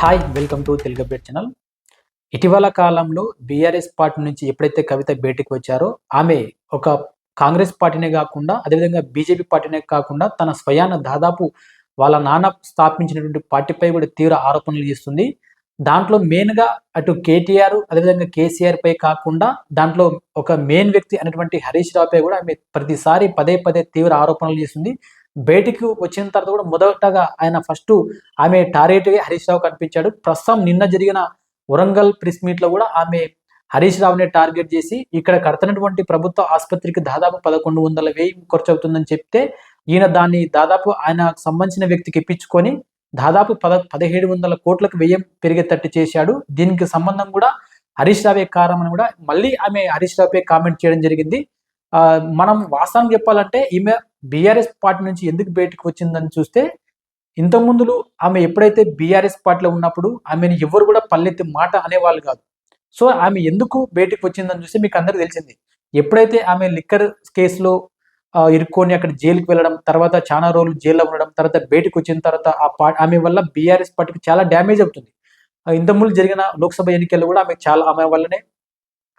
Hi welcome to Telugu update channel ఇటీవల కాలంలో BRS party నుంచి ఎప్పుడైతే కవిత బయటకు వచ్చారో ఆమె ఒక కాంగ్రెస్ పార్టీనే కాకుండా అదేవిధంగా బీజేపీ పార్టీనే కాకుండా తన స్వయాన దాదాపు వాళ్ళ నాన్న స్థాపించినటువంటి పార్టీపై కూడా తీవ్ర ఆరోపణలు చేస్తుంది. దాంట్లో మెయిన్గా అటు కేటీఆర్ అదేవిధంగా కేసీఆర్ పై కాకుండా దాంట్లో ఒక మెయిన్ వ్యక్తి అనేటువంటి హరీష్ రావుపై కూడా ఆమె ప్రతిసారి పదే పదే తీవ్ర ఆరోపణలు చేస్తుంది. బయటికి వచ్చిన తర్వాత కూడా మొదటగా ఆయన ఫస్ట్ ఆమె టార్గెట్ హరీష్ రావు కనిపించాడు. ప్రస్తుతం నిన్న జరిగిన వరంగల్ ప్రెస్ మీట్లో కూడా ఆమె హరీష్ రావుని టార్గెట్ చేసి ఇక్కడ కడుతున్నటువంటి ప్రభుత్వ ఆసుపత్రికి దాదాపు పదకొండు వందల వెయ్యి ఖర్చు అవుతుందని చెప్తే ఈయన దాన్ని దాదాపు ఆయన సంబంధించిన వ్యక్తికి ఇప్పించుకొని దాదాపు పద పదిహేడు వందల కోట్లకు వ్యయం పెరిగేటట్టు చేశాడు. దీనికి సంబంధం కూడా హరీష్ రావే కారణం అని కూడా మళ్ళీ ఆమె హరీష్ రావుపై కామెంట్ చేయడం జరిగింది. మనం వాస్తవం చెప్పాలంటే ఈమె బీఆర్ఎస్ పార్టీ నుంచి ఎందుకు బయటకు వచ్చిందని చూస్తే ఇంత ఆమె ఎప్పుడైతే బీఆర్ఎస్ పార్టీలో ఉన్నప్పుడు ఆమెను ఎవరు కూడా పల్లెత్తి మాట అనేవాళ్ళు కాదు. సో ఆమె ఎందుకు బయటకు వచ్చిందని చూస్తే మీకు అందరికీ తెలిసింది. ఎప్పుడైతే ఆమె లిక్కర్ కేసులో ఇరుక్కొని అక్కడ జైలుకి వెళ్ళడం తర్వాత చాలా రోజులు జైల్లో ఉండడం తర్వాత బయటకు వచ్చిన తర్వాత ఆ పా ఆమె వల్ల బీఆర్ఎస్ పార్టీకి చాలా డ్యామేజ్ అవుతుంది. ఇంతకుముందు ఇంత ముందు జరిగిన లోక్సభ ఎన్నికల్లో కూడా ఆమె చాలా ఆమె వల్లనే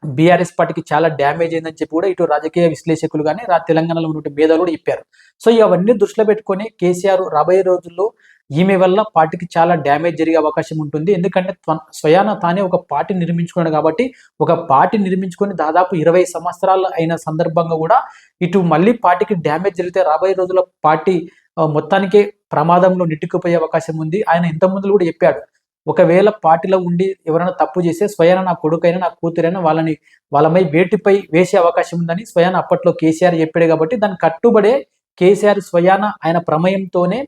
బీఆర్ఎస్ పార్టీకి చాలా డ్యామేజ్ అయిందని చెప్పి కూడా ఇటు రాజకీయ విశ్లేషకులు కానీ రా తెలంగాణలో ఉన్నటువంటి మేధావులు కూడా చెప్పారు. సో ఇవన్నీ దృష్టిలో పెట్టుకొని కేసీఆర్ రాబోయే రోజుల్లో ఈమె వల్ల పార్టీకి చాలా డ్యామేజ్ జరిగే అవకాశం ఉంటుంది. ఎందుకంటే త్వ- స్వయాన తానే ఒక పార్టీ నిర్మించుకున్నాడు కాబట్టి ఒక పార్టీ నిర్మించుకొని దాదాపు ఇరవై సంవత్సరాలు అయిన సందర్భంగా కూడా ఇటు మళ్ళీ పార్టీకి డ్యామేజ్ జరిగితే రాబోయే రోజుల్లో పార్టీ మొత్తానికే ప్రమాదంలో నెట్టుకుపోయే అవకాశం ఉంది. ఆయన ఇంత ముందు కూడా చెప్పాడు. ఒకవేళ పార్టీలో ఉండి ఎవరైనా తప్పు చేస్తే స్వయాన నా కొడుకైనా నా కూతురైనా వాళ్ళని వాళ్ళమై వేటిపై వేసే అవకాశం ఉందని స్వయాన అప్పట్లో కేసీఆర్ చెప్పాడు కాబట్టి దాన్ని కట్టుబడే కేసీఆర్ స్వయాన ఆయన ప్రమేయంతోనే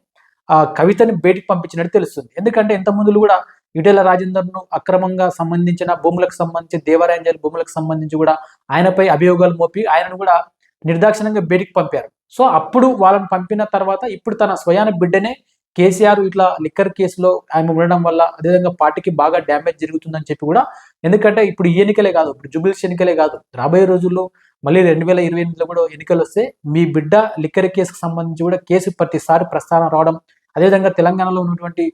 ఆ కవితని బయటికి పంపించినట్టు తెలుస్తుంది. ఎందుకంటే ఇంత ముందు కూడా ఈటెల రాజేందర్ను అక్రమంగా సంబంధించిన భూములకు సంబంధించి దేవరాంజలి భూములకు సంబంధించి కూడా ఆయనపై అభియోగాలు మోపి ఆయనను కూడా నిర్దాక్షిణ్యంగా బయటికి పంపారు. సో అప్పుడు వాళ్ళని పంపిన తర్వాత ఇప్పుడు తన స్వయాన బిడ్డనే కేసీఆర్ ఇట్లా లిక్కర్ కేసులో ఆమె ఉండడం వల్ల అదేవిధంగా పార్టీకి బాగా డ్యామేజ్ జరుగుతుందని చెప్పి కూడా ఎందుకంటే ఇప్పుడు ఈ ఎన్నికలే కాదు ఇప్పుడు జుబిల్స్ ఎన్నికలే కాదు రాబోయే రోజుల్లో మళ్ళీ రెండు వేల ఇరవై ఎనిమిదిలో కూడా ఎన్నికలు వస్తే మీ బిడ్డ లిక్కర్ కేసుకు సంబంధించి కూడా కేసు ప్రతిసారి ప్రస్తావన రావడం అదేవిధంగా తెలంగాణలో ఉన్నటువంటి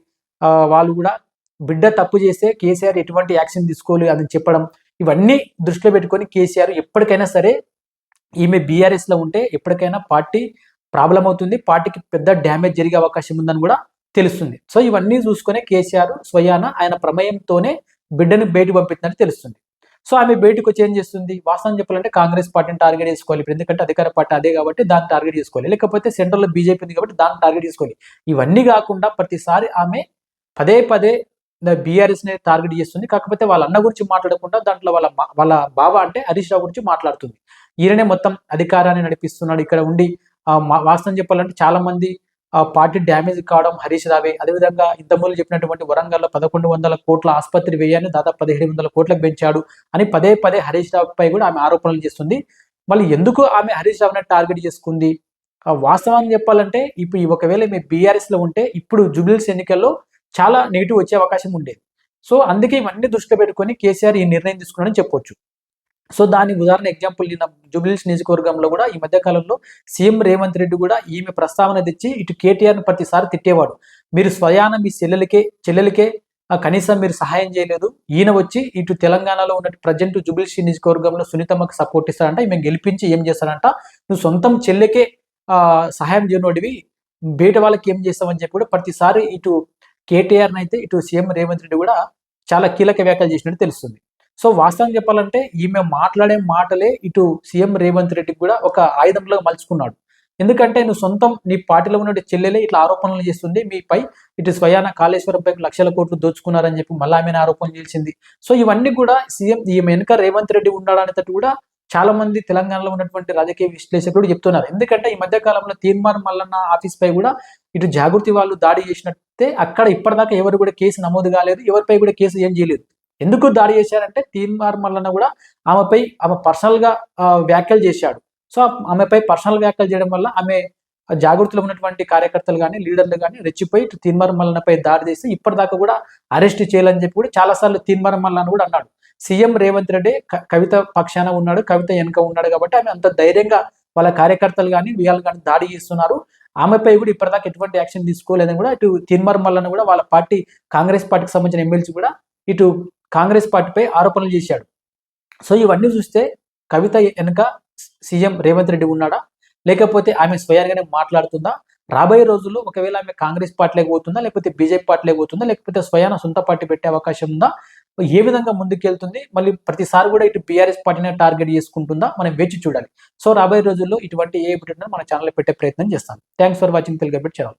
వాళ్ళు కూడా బిడ్డ తప్పు చేస్తే కేసీఆర్ ఎటువంటి యాక్షన్ తీసుకోవాలి అని చెప్పడం ఇవన్నీ దృష్టిలో పెట్టుకొని కేసీఆర్ ఎప్పటికైనా సరే ఈమె బీఆర్ఎస్లో ఉంటే ఎప్పటికైనా పార్టీ ప్రాబ్లం అవుతుంది పార్టీకి పెద్ద డ్యామేజ్ జరిగే అవకాశం ఉందని కూడా తెలుస్తుంది. సో ఇవన్నీ చూసుకొని కేసీఆర్ స్వయాన ఆయన ప్రమేయంతోనే బిడ్డను బయటకు పంపిందని తెలుస్తుంది. సో ఆమె బయటకు వచ్చి ఏం చేస్తుంది? వాస్తవం చెప్పాలంటే కాంగ్రెస్ పార్టీని టార్గెట్ చేసుకోవాలి. ఇప్పుడు ఎందుకంటే అధికార పార్టీ అదే కాబట్టి దాన్ని టార్గెట్ చేసుకోవాలి. లేకపోతే సెంట్రల్లో బీజేపీ ఉంది కాబట్టి దాన్ని టార్గెట్ చేసుకోవాలి. ఇవన్నీ కాకుండా ప్రతిసారి ఆమె పదే పదే బీఆర్ఎస్ని టార్గెట్ చేస్తుంది. కాకపోతే వాళ్ళ అన్న గురించి మాట్లాడకుండా దాంట్లో వాళ్ళ వాళ్ళ బావ అంటే హరీష్ రావు గురించి మాట్లాడుతుంది. ఈయననే మొత్తం అధికారాన్ని నడిపిస్తున్నాడు. ఇక్కడ ఉండి వాస్తవం చెప్పాలంటే చాలా మంది పార్టీ డ్యామేజ్ కావడం హరీష్ రావే. అదేవిధంగా ఇంతకుముందు చెప్పినటువంటి వరంగల్లో పదకొండు వందల కోట్ల ఆసుపత్రి వ్యయాన్ని దాదాపు పదిహేడు వందల కోట్లకు పెంచాడు అని పదే పదే హరీష్ రావుపై కూడా ఆమె ఆరోపణలు చేస్తుంది. మళ్ళీ ఎందుకు ఆమె హరీష్ రావుని టార్గెట్ చేసుకుంది? ఆ, వాస్తవాన్ని చెప్పాలంటే ఇప్పుడు ఈ ఒకవేళ మీ బీఆర్ఎస్లో ఉంటే ఇప్పుడు జుబిల్స్ ఎన్నికల్లో చాలా నెగిటివ్ వచ్చే అవకాశం ఉండేది సో అందుకే ఇవన్నీ దృష్టిలో పెట్టుకొని కేసీఆర్ ఈ నిర్ణయం తీసుకున్నాడని చెప్పొచ్చు. సో దాని ఉదాహరణ ఎగ్జాంపుల్ నిన్న జూబిలీస్ నియోజకవర్గంలో కూడా ఈ మధ్య కాలంలో సీఎం రేవంత్ రెడ్డి కూడా ఈమె ప్రస్తావన తెచ్చి ఇటు కేటీఆర్ని ప్రతిసారి తిట్టేవాడు. మీరు స్వయాన మీ చెల్లెలకే చెల్లెలకే కనీసం మీరు సహాయం చేయలేదు. ఈయన వచ్చి ఇటు తెలంగాణలో ఉన్న ప్రజెంట్ జుబిలీస్ నియోజకవర్గంలో సునీతమ్మకి సపోర్ట్ ఇస్తారంట ఈమె గెలిపించి ఏం చేస్తారంట నువ్వు సొంతం చెల్లెకే సహాయం చేయనోడివి బయట వాళ్ళకి ఏం చేస్తామని చెప్పి కూడా ప్రతిసారి ఇటు కేటీఆర్ అయితే ఇటు సీఎం రేవంత్ రెడ్డి కూడా చాలా కీలక వ్యాఖ్యలు చేసినట్టు తెలుస్తుంది. సో వాస్తవం చెప్పాలంటే ఈమె మాట్లాడే మాటలే ఇటు సీఎం రేవంత్ రెడ్డికి కూడా ఒక ఆయుధంలో మలుచుకున్నాడు. ఎందుకంటే నువ్వు సొంతం నీ పార్టీలో ఉన్న చెల్లెలే ఇట్లా ఆరోపణలు చేస్తుంది. మీపై ఇటు స్వయాన కాళేశ్వరంపై లక్షల కోట్లు దోచుకున్నారని చెప్పి మళ్ళీ ఆమెను ఆరోపణ చేసింది. సో ఇవన్నీ కూడా సీఎం ఈమె వెనుక రేవంత్ రెడ్డి ఉన్నాడనేటట్టు కూడా చాలా మంది తెలంగాణలో ఉన్నటువంటి రాజకీయ విశ్లేషకులు చెప్తున్నారు. ఎందుకంటే ఈ మధ్య కాలంలో తీర్మార్ మల్లన్న ఆఫీస్ పై కూడా ఇటు జాగృతి వాళ్ళు దాడి చేసినట్టే అక్కడ ఇప్పటిదాకా ఎవరు కూడా కేసు నమోదు కాలేదు. ఎవరిపై కూడా కేసు ఏం చేయలేదు. ఎందుకు దాడి చేశారంటే తీన్మార్ మల్లన్న కూడా ఆమెపై ఆమె పర్సనల్గా ఆ, వ్యాఖ్యలు చేశాడు. సో ఆమెపై పర్సనల్ వ్యాఖ్యలు చేయడం వల్ల ఆమె జాగ్రత్తలు ఉన్నటువంటి కార్యకర్తలు కానీ లీడర్లు కానీ రెచ్చిపోయి ఇటు తీన్మార్ మల్లన్నపై దాడి చేసి ఇప్పటిదాకా కూడా అరెస్ట్ చేయాలని చెప్పి కూడా చాలాసార్లు తీన్మార్ మల్లన్న కూడా అన్నాడు. సీఎం రేవంత్ రెడ్డి కవిత పక్షాన ఉన్నాడు కవిత వెనుక ఉన్నాడు కాబట్టి ఆమె అంత ధైర్యంగా వాళ్ళ కార్యకర్తలు కానీ వీళ్ళు కానీ దాడి చేస్తున్నారు. ఆమెపై కూడా ఇప్పటిదాకా ఎటువంటి యాక్షన్ తీసుకోలేదని కూడా ఇటు తిన్మర్ మల్లన్న కూడా వాళ్ళ పార్టీ కాంగ్రెస్ పార్టీకి సంబంధించిన ఎమ్మెల్సీ కూడా ఇటు కాంగ్రెస్ పార్టీపై ఆరోపణలు చేశాడు. సో ఇవన్నీ చూస్తే కవిత వెనుక సీఎం రేవంత్ రెడ్డి ఉన్నాడా? లేకపోతే ఆమె స్వయంగానే మాట్లాడుతుందా? రాబోయే రోజుల్లో ఒకవేళ ఆమె కాంగ్రెస్ పార్టీలోకి పోతుందా? లేకపోతే బీజేపీ పార్టీలోకి పోతుందా? లేకపోతే స్వయాన సొంత పార్టీ పెట్టే అవకాశం ఉందా? ఏ విధంగా ముందుకెళ్తుంది? మళ్ళీ ప్రతిసారి కూడా ఇటు బీఆర్ఎస్ పార్టీనే టార్గెట్ చేసుకుంటుందా? మనం వేచి చూడాలి. సో రాబోయే రోజుల్లో ఇటువంటి ఏ అప్డేట్ మన ఛానల్లో పెట్టే ప్రయత్నం చేస్తాం thanks for watching Telugu update channel.